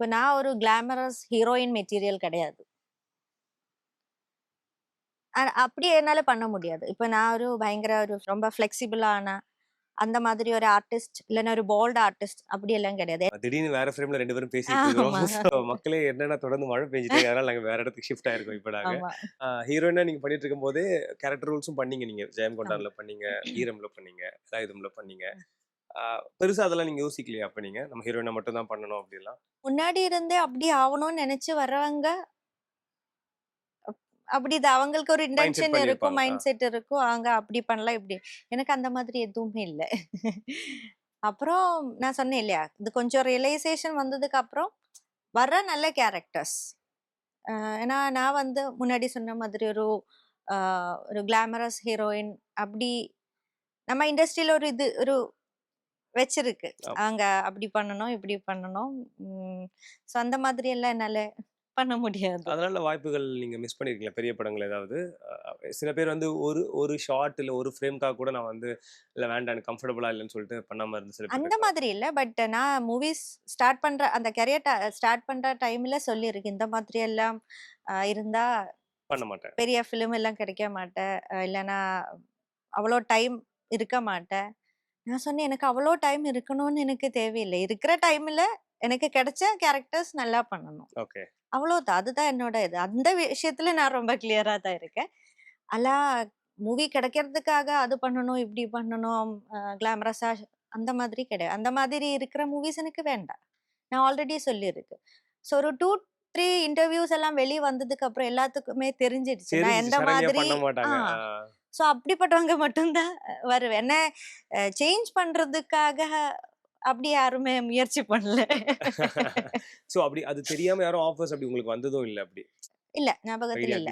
இப்ப நான் ஒரு கிளாமரஸ் ஹீரோயின் மெட்டீரியல் கிடையாது. அப்படி என்னால பண்ண முடியாது. இப்ப நான் ஒரு பயங்கர ஒரு ரொம்ப ஃபிளெக்சிபிளான அந்த மாதிரி ஒரு ஆர்டிஸ்ட் இல்லைன்னா ஒரு போல்ட் ஆர்டிஸ்ட் அப்படி எல்லாம் கிடையாது. திடீர்னு வேற ஃப்ரேம்ல ரெண்டு பேரும் பேசிட்டு மக்களே என்னன்னா தொடர்ந்து மழை பெஞ்சிட்டு அதனால நாங்க வேற இடத்துக்கு ஷிஃப்ட் ஆயிருக்கோம் இப்ப நாங்க. ஹீரோயினா நீங்க பண்ணிட்டு இருக்கும் போதே கேரக்டர் ரோல்ஸும் பண்ணீங்க நீங்க. ஜெயம் கொண்டான்ல பண்ணீங்க ஈரம்ல பண்ணீங்க ராயுதம்ல பண்ணீங்க. பெருசா அதெல்லாம் நீங்க யோசிக்கலையா? அப்ப நீங்க? நம்ம ஹீரோயினா மட்டும் தான் பண்ணணும் அப்படிலாம் முன்னாடி இருந்தே அப்படி ஆகணும்னு நினைச்சு வர்றவங்க அப்- அப்படி இது அவங்களுக்கு ஒரு இன்டென்ஷன் இருக்கும். மைண்ட் செட் இருக்கும். அவங்க அப்படி பண்ணலாம் இப்படி. எனக்கு அந்த மாதிரி எதுவுமே இல்லை. அப்புறம் நான் சொன்னேன் இல்லையா? இது கொஞ்சம் ரியலைசேஷன் வந்ததுக்கு அப்புறம் வர்ற நல்ல கேரக்டர்ஸ் ஏன்னா நான் வந்து முன்னாடி சொன்ன மாதிரி ஒரு ஒரு கிளாமரஸ் ஹீரோயின் அப்படி நம்ம இண்டஸ்ட்ரியில ஒரு இது ஒரு வச்சிருக்கு. அங்க அப்படி பண்ணணும் இப்படி பண்ணணும். ஸோ அந்த மாதிரி எல்லாம் என்னால பண்ண முடியாது. அதனால வாய்ப்புகள் நீங்க மிஸ் பண்ணிருக்கீங்களா? பெரிய படங்கள் ஏதாவது? சில பேர் வந்து ஒரு ஒரு ஷார்ட் இல்ல ஒரு ஃப்ரேம்க்காக கூட நான் வந்து இல்ல வேண்டாம் கம்ஃபர்டபுளா இல்லைன்னு சொல்லிட்டு பண்ணாம இருந்து சில அந்த. மாதிரி இல்ல. பட் நான் மூவிஸ் ஸ்டார்ட் பண்ற அந்த கரியர் ஸ்டார்ட் பண்ற டைம்ல சொல்லியிருக்கு இந்த மாதிரி எல்லாம் இருந்தா பண்ண மாட்டேன். பெரிய ஃபிலிம் எல்லாம் கிடைக்க மாட்டேன். இல்லைன்னா அவ்வளோ டைம் இருக்க மாட்டேன். நான் சொன்னேன் எனக்கு அவ்வளோ டைம் இருக்கணும்னு எனக்கு தேவையில்லை. இருக்கிற டைம்ல எனக்கு கிடைச்ச கேரக்டர்ஸ் நல்லா பண்ணணும். ஓகே. அவ்வளோதான். அதுதான் என்னோட இது. அந்த விஷயத்துல நான் ரொம்ப கிளியரா தான் இருக்கேன். அல்லா மூவி கிடைக்கிறதுக்காக அது பண்ணணும் இப்படி பண்ணணும் கிளாமரஸா அந்த மாதிரி கிடையாது. அந்த மாதிரி இருக்கிற மூவிஸ் எனக்கு வேண்டாம். நான் ஆல்ரெடி சொல்லியிருக்கு. ஸோ ஒரு டூ த்ரீ இன்டர்வியூஸ் எல்லாம் வெளியே வந்ததுக்கு அப்புறம் எல்லாத்துக்குமே தெரிஞ்சிடுச்சு. நான் எந்த மாதிரி ஸோ அப்படிப்பட்டவங்க மட்டும்தான் வருவேன். என்ன சேஞ்ச் பண்றதுக்காக அப்படி யாருமே முயற்சி பண்ணல. சோ அப்படி அது தெரியாம யாரும் ஆஃபர்ஸ் அப்படி உங்களுக்கு வந்ததும் இல்ல அப்படி? இல்ல ஞாபகத்தில் இல்ல.